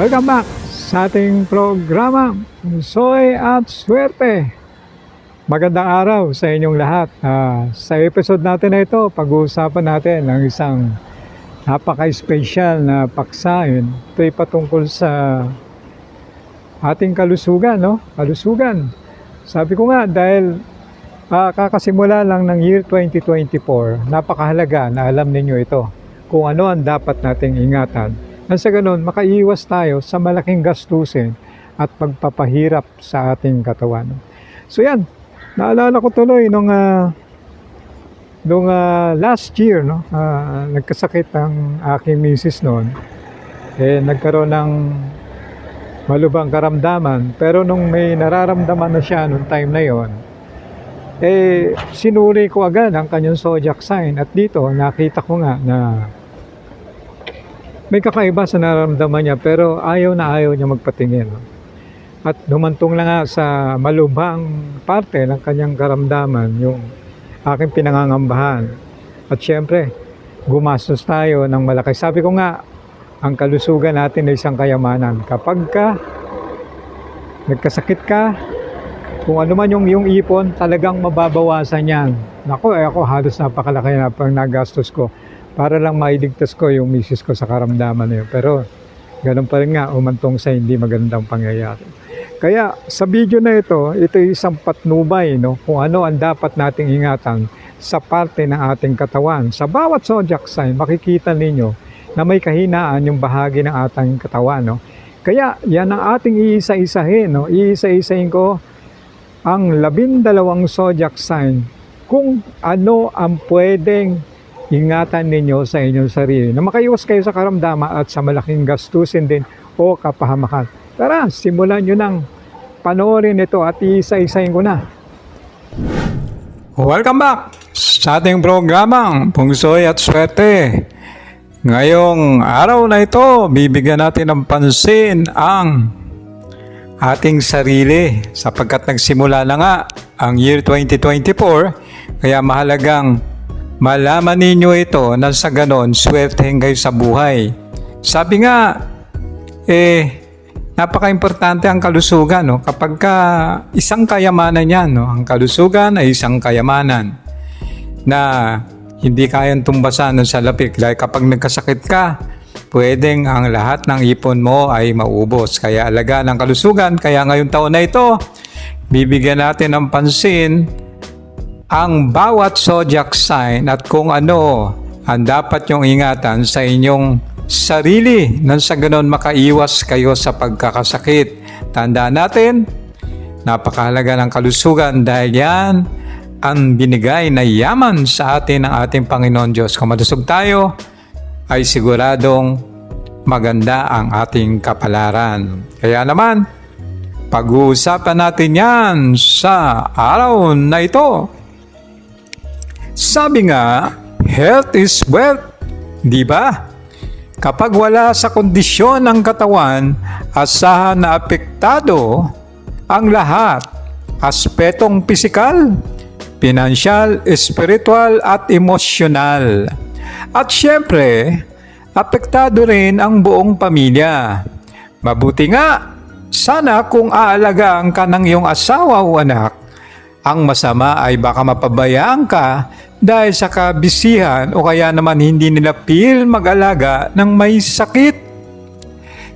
Welcome back sa ating programa Soy at Swerte. Magandang araw sa inyong lahat. Ah, sa episode natin na ito, pag-uusapan natin ang isang napaka-special na paksain. Ito ay patungkol sa ating kalusugan, no? Kalusugan. Sabi ko nga, dahil ah, kakasimula lang ng year 2024, napakahalaga na alam ninyo ito kung ano ang dapat nating ingatan. Nang sa ganun, makaiwas tayo sa malaking gastusin at pagpapahirap sa ating katawan. So yan, naalala ko tuloy nung, ah, nung ah, last year, no, ah, nagkasakit ang aking misis noon. Eh, nagkaroon ng malubang karamdaman. Pero nung may nararamdaman na siya nung time na yon, eh, sinuri ko agad ang kanyang zodiac sign. At dito, nakita ko nga na may kakaiba sa nararamdaman niya pero ayaw na ayaw niya magpatingin. At dumantong lang nga sa malubhang parte ng kanyang karamdaman yung aking pinangangambahan. At syempre, gumastos tayo ng malaki. Sabi ko nga, ang kalusugan natin ay isang kayamanan. Kapag ka nagkasakit ka, kung ano man yung, yung ipon, talagang mababawasan yan. Nako, eh ako halos napakalaki na pang nagastos ko para lang mailigtas ko yung misis ko sa karamdaman na yun. Pero ganun pa rin nga, umantong sa hindi magandang pangyayari. Kaya sa video na ito, ito ay isang patnubay no, kung ano ang dapat nating ingatan sa parte ng ating katawan. Sa bawat zodiac sign, makikita ninyo na may kahinaan yung bahagi ng ating katawan. No? Kaya yan ang ating iisa-isahin. No? Iisa-isahin ko ang labindalawang zodiac sign kung ano ang pwedeng ingatan ninyo sa inyong sarili na makaiwas kayo sa karamdaman at sa malaking gastusin din o kapahamakan. Tara, simulan nyo ng panoorin ito at iisa-isahin ko na. Welcome back sa ating programang Pungsoy at Swerte. Ngayong araw na ito, bibigyan natin ng pansin ang ating sarili sapagkat nagsimula na nga ang year 2024 kaya mahalagang malaman ninyo ito na sa ganon swertehin kayo sa buhay. Sabi nga, eh, napaka-importante ang kalusugan. No? Kapag ka isang kayamanan yan, no? ang kalusugan ay isang kayamanan na hindi kayang tumbasan ng salapik. Dahil kapag nagkasakit ka, pwedeng ang lahat ng ipon mo ay maubos. Kaya alaga ng kalusugan. Kaya ngayong taon na ito, bibigyan natin ng pansin ang bawat zodiac sign at kung ano ang dapat yung ingatan sa inyong sarili nang sa ganon makaiwas kayo sa pagkakasakit. Tandaan natin, napakahalaga ng kalusugan dahil yan ang binigay na yaman sa atin ng ating Panginoon Diyos. Kung malusog tayo, ay siguradong maganda ang ating kapalaran. Kaya naman, pag-uusapan natin yan sa araw na ito. Sabi nga, health is wealth. Di ba? Kapag wala sa kondisyon ng katawan, asahan na apektado ang lahat. Aspetong pisikal, pinansyal, espiritual at emosyonal. At syempre, apektado rin ang buong pamilya. Mabuti nga, sana kung aalagaan ka ng iyong asawa o anak, ang masama ay baka mapabayaan ka dahil sa kabisihan o kaya naman hindi nila feel mag-alaga ng may sakit.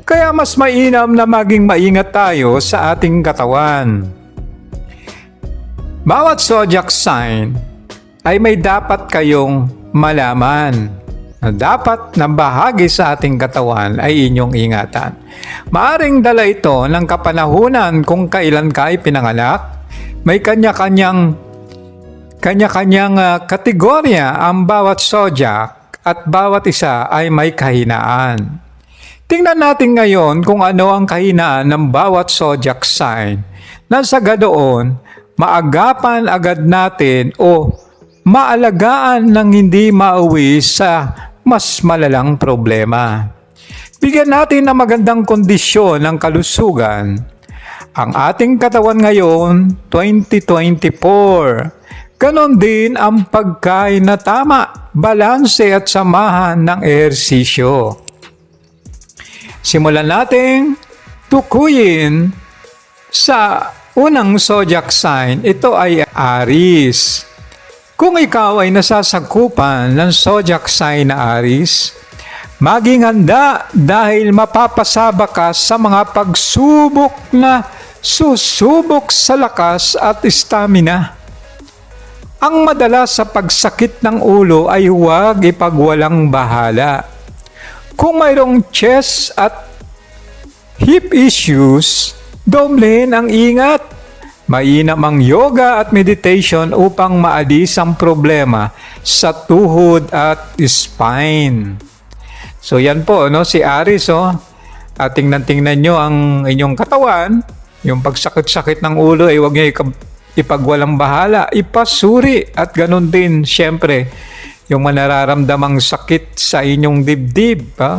Kaya mas mainam na maging maingat tayo sa ating katawan. Bawat zodiac sign ay may dapat kayong malaman na dapat na bahagi sa ating katawan ay inyong ingatan. Maaring dala ito ng kapanahunan kung kailan ka ay pinanganak, may kanya-kanyang kanya-kanyang ah, kategorya ang bawat zodiac at bawat isa ay may kahinaan. Tingnan natin ngayon kung ano ang kahinaan ng bawat zodiac sign na sa gadoon maagapan agad natin o maalagaan ng hindi mauwi sa mas malalang problema. Bigyan natin ng magandang kondisyon ng kalusugan ang ating katawan ngayon 2024. Ganon din ang pagkain na tama, balanse at samahan ng ehersisyo. Simulan nating tukuyin sa unang zodiac sign. Ito ay Aries. Kung ikaw ay nasasakupan ng zodiac sign na Aries, maging handa dahil mapapasaba ka sa mga pagsubok na susubok sa lakas at stamina. Ang madalas sa pagsakit ng ulo ay huwag ipagwalang bahala. Kung mayroong chest at hip issues, doblehin ang ingat. Mainam ang yoga at meditation upang maalis ang problema sa tuhod at spine. So yan po, no? si Aris, oh. At tingnan-tingnan nyo ang inyong katawan, yung pagsakit-sakit ng ulo ay huwag nyo ipagwalang bahala, ipasuri at ganun din, syempre, yung manararamdamang sakit sa inyong dibdib. Ha?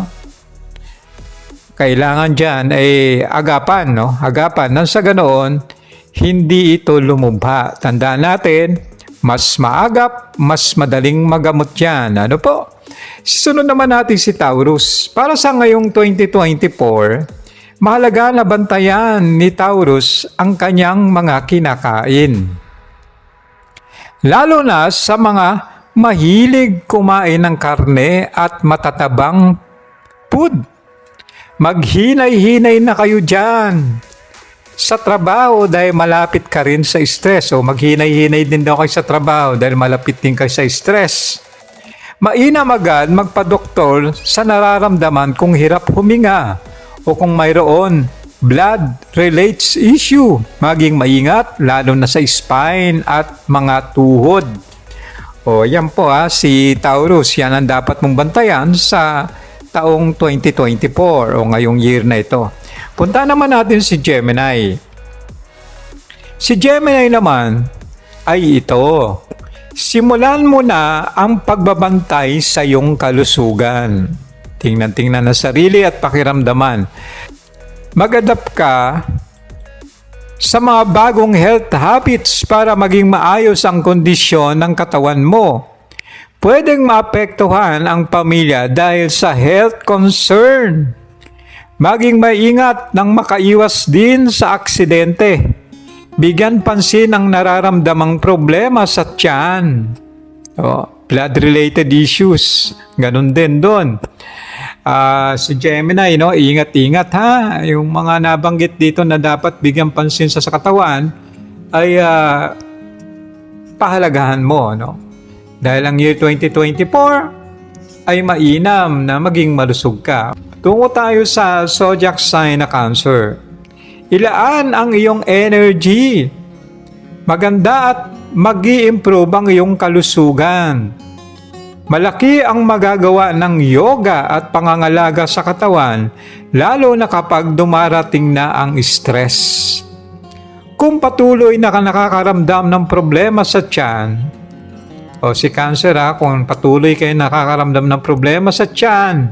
Kailangan dyan ay agapan, no? Agapan. Nang sa ganoon, hindi ito lumubha. Tandaan natin, mas maagap, mas madaling magamot yan. Ano po? Sunod naman natin si Taurus. Para sa ngayong 2024, mahalaga na bantayan ni Taurus ang kanyang mga kinakain. Lalo na sa mga mahilig kumain ng karne at matatabang food. Maghinay-hinay na kayo dyan sa trabaho dahil malapit ka rin sa stress o maghinay-hinay din daw kayo sa trabaho dahil malapit din kayo sa stress. Mainam agad magpa-doktor sa nararamdaman kung hirap huminga o kung mayroon blood relates issue. Maging maingat lalo na sa spine at mga tuhod. O yan po ha, si Taurus, yan ang dapat mong bantayan sa taong 2024 o ngayong year na ito. Punta naman natin si Gemini. Si Gemini naman ay ito. Simulan mo na ang pagbabantay sa iyong kalusugan. Tingnan-tingnan na sarili at pakiramdaman. Mag-adapt ka sa mga bagong health habits para maging maayos ang kondisyon ng katawan mo. Pwedeng maapektuhan ang pamilya dahil sa health concern. Maging maingat nang makaiwas din sa aksidente. Bigyan pansin ang nararamdamang problema sa tiyan. O, blood-related issues. Ganun din doon. Ah, si Gemini, no, ingat-ingat ha. Yung mga nabanggit dito na dapat bigyan pansin sa, sa katawan ay ah, pahalagahan mo, no. Dahil ang year 2024 ay mainam na maging malusog ka. Tungo tayo sa zodiac sign na Cancer. Ilaan ang iyong energy. Maganda at mag improve ang iyong kalusugan. Malaki ang magagawa ng yoga at pangangalaga sa katawan, lalo na kapag dumarating na ang stress. Kung patuloy na ka nakakaramdam ng problema sa tiyan, o si cancer ha, kung patuloy kayo nakakaramdam ng problema sa tiyan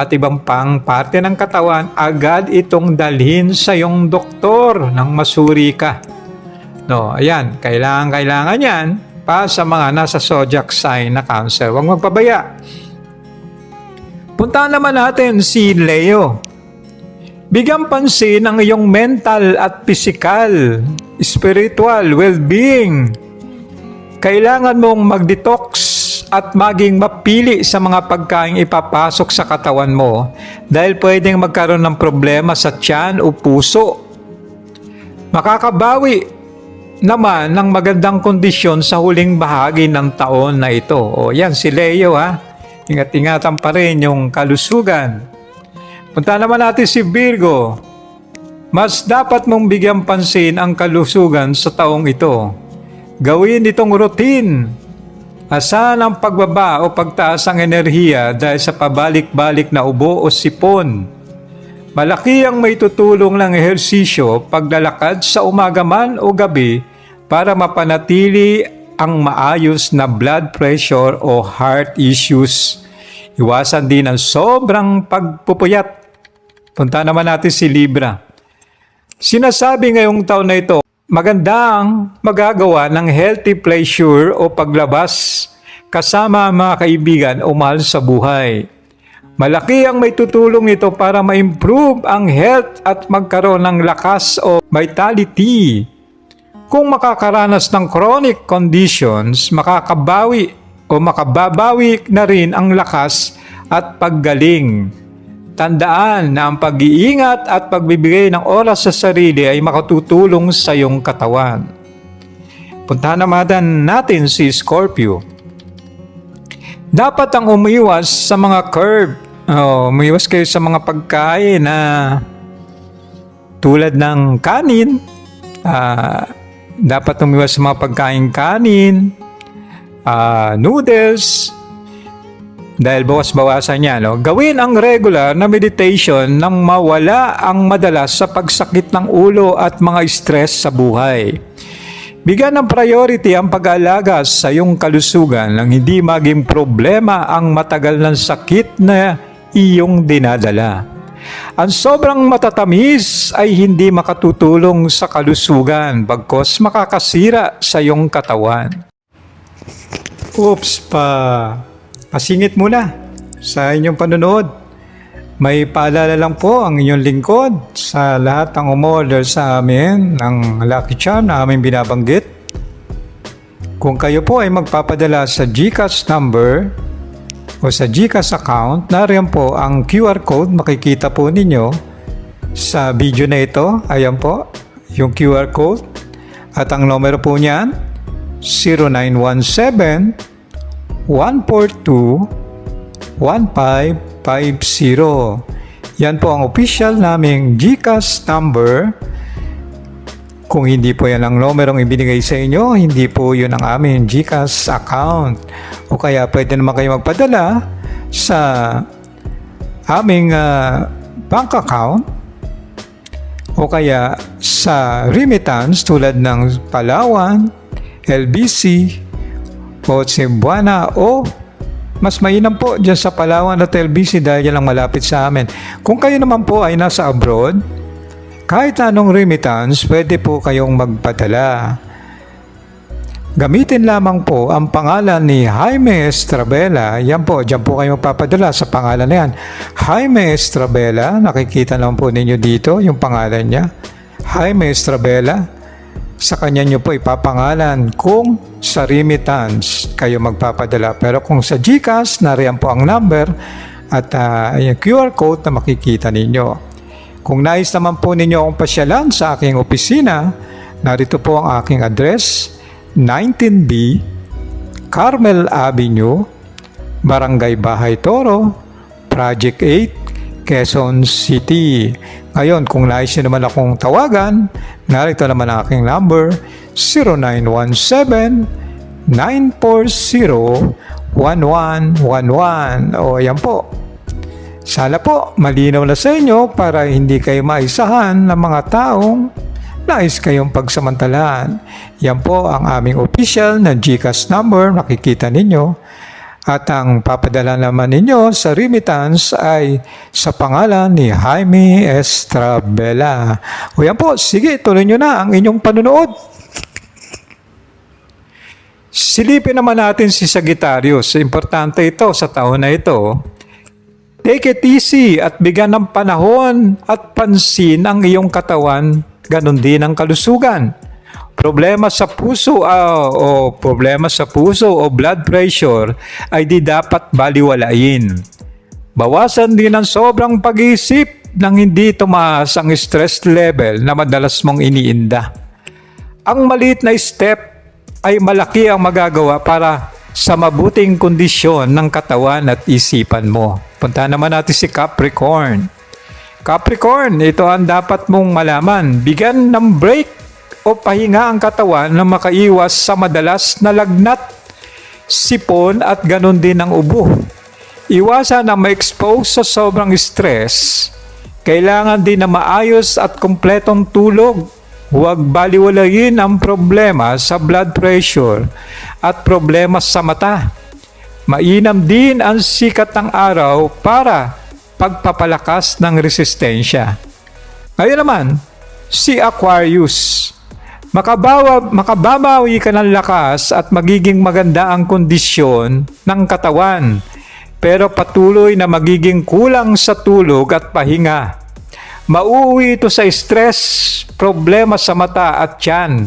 at ibang pang parte ng katawan, agad itong dalhin sa iyong doktor nang masuri ka. No, ayan, kailangan kailangan 'yan pa sa mga nasa zodiac sign na cancer. Huwag magpabaya. Punta naman natin si Leo. Bigyan pansin ang iyong mental at physical, spiritual well-being. Kailangan mong mag-detox at maging mapili sa mga pagkain ipapasok sa katawan mo dahil pwedeng magkaroon ng problema sa tiyan o puso. Makakabawi naman ng magandang kondisyon sa huling bahagi ng taon na ito. O yan si Leo ha. Ingat-ingatan pa rin yung kalusugan. Punta naman natin si Virgo. Mas dapat mong bigyan pansin ang kalusugan sa taong ito. Gawin itong routine. Asahan ang pagbaba o pagtaas ang enerhiya dahil sa pabalik-balik na ubo o sipon. Malaki ang may tutulong ng ehersisyo paglalakad sa umaga man o gabi para mapanatili ang maayos na blood pressure o heart issues. Iwasan din ang sobrang pagpupuyat. Punta naman natin si Libra. Sinasabi ngayong taon na ito, magandang magagawa ng healthy pleasure o paglabas kasama ang mga kaibigan o mahal sa buhay. Malaki ang may tutulong nito para ma-improve ang health at magkaroon ng lakas o vitality. Kung makakaranas ng chronic conditions, makakabawi o makababawi na rin ang lakas at paggaling. Tandaan na ang pag-iingat at pagbibigay ng oras sa sarili ay makatutulong sa iyong katawan. Puntahan naman natin si Scorpio. Dapat ang umiwas sa mga curb. Oh, umiwas kayo sa mga pagkain na tulad ng kanin. Ah, dapat umiwas sa mga pagkain kanin, ah, noodles, dahil bawas-bawasan niya. No? Gawin ang regular na meditation nang mawala ang madalas sa pagsakit ng ulo at mga stress sa buhay. Bigyan ng priority ang pag-aalaga sa iyong kalusugan nang hindi maging problema ang matagal ng sakit na iyong dinadala. Ang sobrang matatamis ay hindi makatutulong sa kalusugan bagkos makakasira sa iyong katawan. Oops pa. Pasingit muna sa inyong panonood. May paalala lang po ang inyong lingkod sa lahat ng umorder sa amin ng Lucky Charm na aming binabanggit. Kung kayo po ay magpapadala sa GCash number o sa GCash account, nariyan po ang QR code makikita po ninyo sa video na ito. Ayan po, yung QR code. At ang numero po niyan, 0917 142 1550. Yan po ang official naming GCash number. Kung hindi po yan ang numerong ibinigay sa inyo, hindi po yun ang aming GCash account. O kaya pwede naman kayo magpadala sa aming ah, bank account o kaya sa remittance tulad ng Palawan, LBC, o Cebuana o mas mainam po dyan sa Palawan at LBC dahil yan lang malapit sa amin. Kung kayo naman po ay nasa abroad, kahit anong remittance, pwede po kayong magpadala. Gamitin lamang po ang pangalan ni Jaime Estrabela. Yan po, dyan po kayo magpapadala sa pangalan na yan. Jaime Estrabela, nakikita naman po ninyo dito yung pangalan niya. Jaime Estrabela. Sa kanya nyo po ipapangalan kung sa remittance kayo magpapadala. Pero kung sa GCash, nariyan po ang number at ah, yung QR code na makikita ninyo. Kung nais naman po ninyo akong pasyalan sa aking opisina, narito po ang aking address, 19B, Carmel Avenue, Barangay Bahay Toro, Project 8, Quezon City. Ngayon, kung nais nyo naman akong tawagan, narito naman ang aking number, 0917-940-1111. O, yan po. Sana po malinaw na sa inyo para hindi kayo maisahan ng mga taong nais kayong pagsamantalahan. Yan po ang aming official na GCash number, nakikita ninyo. At ang papadala naman ninyo sa remittance ay sa pangalan ni Jaime Estrabela. O yan po, sige, tuloy nyo na ang inyong panunood. Silipin naman natin si Sagittarius. Importante ito sa taon na ito. Take it easy at bigyan ng panahon at pansin ang iyong katawan, ganun din ang kalusugan. Problema sa puso ah, o problema sa puso o blood pressure ay di dapat baliwalain. Bawasan din ang sobrang pag-iisip nang hindi tumaas ang stress level na madalas mong iniinda. Ang maliit na step ay malaki ang magagawa para sa mabuting kondisyon ng katawan at isipan mo. Punta naman natin si Capricorn. Capricorn, ito ang dapat mong malaman. Bigyan ng break o pahinga ang katawan na makaiwas sa madalas na lagnat, sipon at ganun din ang ubo. Iwasan na ma-expose sa sobrang stress. Kailangan din na maayos at kumpletong tulog. Huwag baliwalayin ang problema sa blood pressure at problema sa mata. Mainam din ang sikat ng araw para pagpapalakas ng resistensya. Ngayon naman, si Aquarius. Makabawa, makababawi ka ng lakas at magiging maganda ang kondisyon ng katawan. pero patuloy na magiging kulang sa tulog at pahinga. Mauuwi ito sa stress, problema sa mata at tiyan,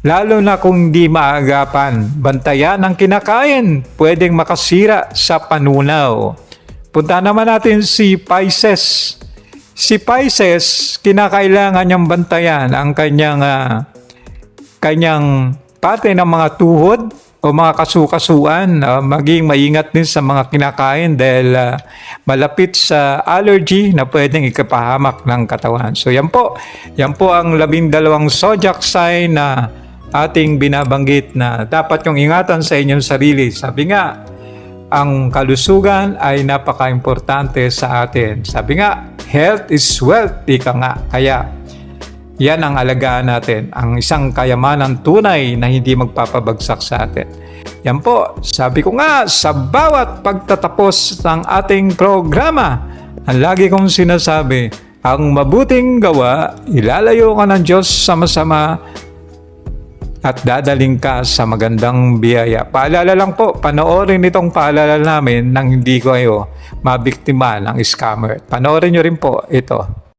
lalo na kung hindi maagapan. Bantayan ang kinakain, pwedeng makasira sa panunaw. Punta naman natin si Pisces. Si Pisces, kinakailangan niyang bantayan ang kanyang ah, kanyang pati ng mga tuhod o mga kasukasuan, ah, maging maingat din sa mga kinakain dahil ah, malapit sa allergy na pwedeng ikapahamak ng katawan. So yan po, yan po ang labindalawang zodiac sign na ating binabanggit na dapat yung ingatan sa inyong sarili. Sabi nga, ang kalusugan ay napaka-importante sa atin. Sabi nga, health is wealth, ika nga. Kaya, yan ang alagaan natin, ang isang kayamanan tunay na hindi magpapabagsak sa atin. Yan po, sabi ko nga, sa bawat pagtatapos ng ating programa, ang lagi kong sinasabi, ang mabuting gawa, ilalayo ka ng Diyos sa masama at dadaling ka sa magandang biyaya. Paalala lang po, panoorin itong paalala namin nang hindi kayo mabiktima ng scammer. Panoorin nyo rin po ito.